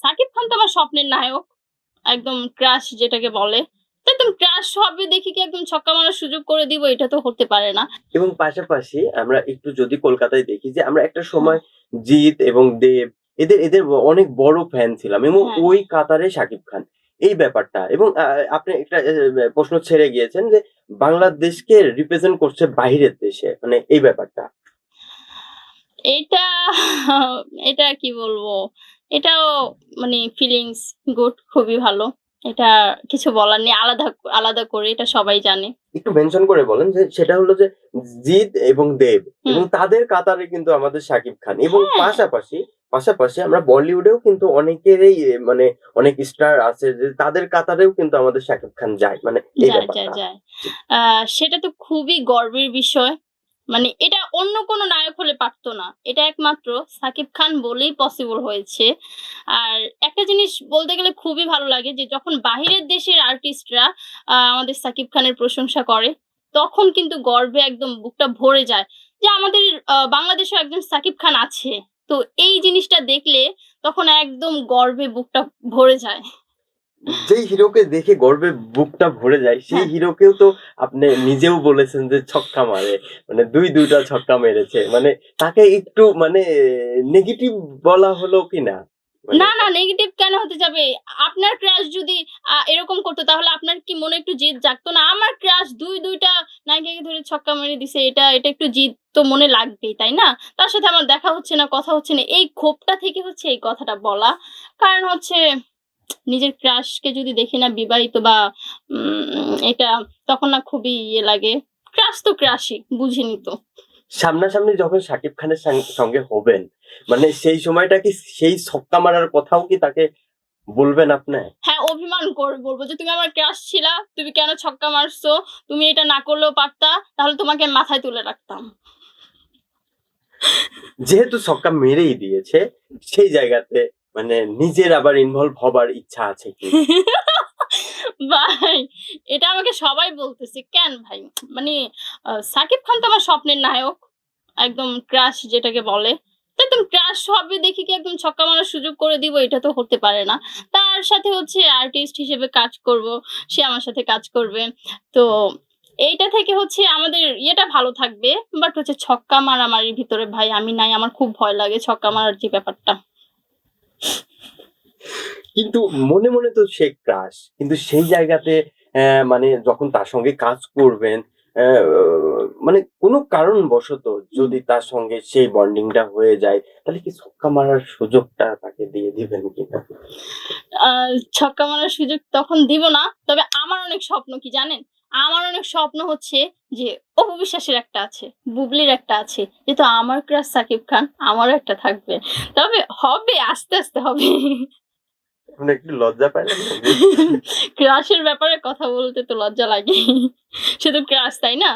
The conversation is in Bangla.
সাকিব খান তো আমার স্বপ্নের নায়ক। একদম ক্রাশ যেটাকে বলে। একদম ক্রাশ হবে দেখি কি একদম ছক্কা মারার সুযোগ করে দিব? এটা তো হতে পারে না। এবং পাশাপাশি আমরা একটু যদি কলকাতায় দেখি যে আমরা একটা সময় জিৎ এবং দেব এদের এদের অনেক বড় ফ্যান ছিলাম এবং হ্যাঁ। ওই কাতারে শাকিব খান। এই ব্যাপারটা এবং আপনি একটা প্রশ্ন ছেড়ে গিয়েছেন যে বাংলাদেশকে রিপ্রেজেন্ট করছে বাইরের দেশে মানে এই ব্যাপারটা। এটা এটা কি বলব? এটাও মানে ফিলিংস গুড খুবই ভালো। এটা কিছু বলার নেই আলাদা আলাদা করে এটা সবাই জানে। একটু মেনশন করে বলেন যে সেটা হলো যে জিদ এবং দেব এবং তাদের কাতারে কিন্তু আমাদের শাকিব খান এবং হ্যাঁ। পাশাপাশি পাশাপাশি আমরা বলিউডেও কিন্তু অনেকেরই মানে অনেক স্টার আছে যে তাদের কাতারেও কিন্তু আমাদের শাকিব খান যায়। মানে যায় যায় সেটা তো খুবই গর্বের বিষয়। মানে এটা অন্য কোনো নায়ক হলে পারতো না। এটা একমাত্র সাকিব খান বলেই পসিবল হয়েছে। আর একটা জিনিস বলতে গেলে খুবই ভালো লাগে যে, যখন বাহিরের দেশের আর্টিস্টরা আমাদের সাকিব খানের প্রশংসা করে, তখন কিন্তু গর্বে একদম বুকটা ভরে যায় যে, আমাদের বাংলাদেশেও একজন সাকিব খান আছে। তো এই জিনিসটা দেখলে তখন একদম গর্বে বুকটা ভরে যায়। যেই হিরোকে দেখে গর্বে বুকটা ভরে যায় সেই হ্যাঁ। হিরোকেও তো আপনি নিজেও বলেছেন যে ছক্কা মারে মানে দুই দুইটা ছক্কা মেরেছে মানে তাকে একটু মানে নেগেটিভ বলা হলো কি না? মানে না না নেগেটিভ কেন হতে যাবে? আপনার ক্রাশ যদি এরকম করতো তাহলে আপনার কি মনে একটু জিদ জাগতো না? আমার ক্রাশ দুই দুইটা নায়িকাকে ধরে ছক্কা মেরে দিছে এটা এটা একটু জিদ তো মনে লাগবেই তাই না? তার সাথে আমার দেখা হচ্ছে না কথা হচ্ছে না এই ক্ষোভটা থেকে হচ্ছে এই কথাটা বলা। কারণ হচ্ছে নিজের ক্রাশকে যদি দেখি না বিবাহিত বা এটা তখন না খুবই ইয়ে লাগে। ক্রাশ তো ক্রাশই বুঝিনি তো। সামনাসামনি যখন শাকিব খানের সঙ্গে হবেন মানে সেই সময়টা কি সেই ছক্কা মারার কথাও কি তাকে বলবেন আপনি? হ্যাঁ অভিমান করে বলব যে তুমি আমার ক্রাশ ছিলা তুমি কেন ছক্কা মারছো তুমি এটা না করলেও পারতা তাহলে তোমাকে মাথায় তুলে রাখতাম। যেহেতু ছক্কা মেরেই দিয়েছে সেই জায়গাতে মানে নিজের আবার ইনভলভ হবার ইচ্ছা আছে ভাই, এটা আমাকে সবাই বলতেছে। কেন ভাই? মানে সাকিব খান তো আমার স্বপ্নের নায়ক। একদম ক্রাশ যেটাকে বলে। একদম ক্রাশ হবে দেখি কি একদম ছক্কা মারার সুযোগ করে দিব? এটা তো হতে পারে না। তার সাথে হচ্ছে আর্টিস্ট হিসেবে কাজ করব। সে আমার সাথে কাজ করবে। তো এইটা থেকে হচ্ছে আমাদের ইয়েটা ভালো থাকবে। বাট হচ্ছে ছক্কা মারামারির ভিতরে ভাই আমি নাই। আমার খুব ভয় লাগে ছক্কা মারার যে ব্যাপারটা। কিন্তু মনে মনে তো সে ক্রাশ কিন্তু সেই জায়গাতে মানে যখন তার সঙ্গে কাজ করবেন মানে কোনো কারণবশত যদি তার সঙ্গে সেই বন্ডিংটা হয়ে যায়, তাহলে কি ছক্কা মারার সুযোগটা তাকে দিয়ে দিবেন কিনা? ছক্কা মারার সুযোগ তখন দিব না, তবে আমার অনেক স্বপ্ন কি জানেন? আমার অনেক স্বপ্ন হচ্ছে যে অপবিশ্বাসের একটা আছে, বুবলির একটা আছে, যেহেতু আমার ক্রাশ সাকিব খান, আমারও একটা থাকবে। তবে হবে, আস্তে আস্তে হবে। একটু লজ্জা পাইলাম না ক্রাশের ব্যাপারে কথা বলতে তো লজ্জা লাগে। সে তো ক্রাশ, তাই না?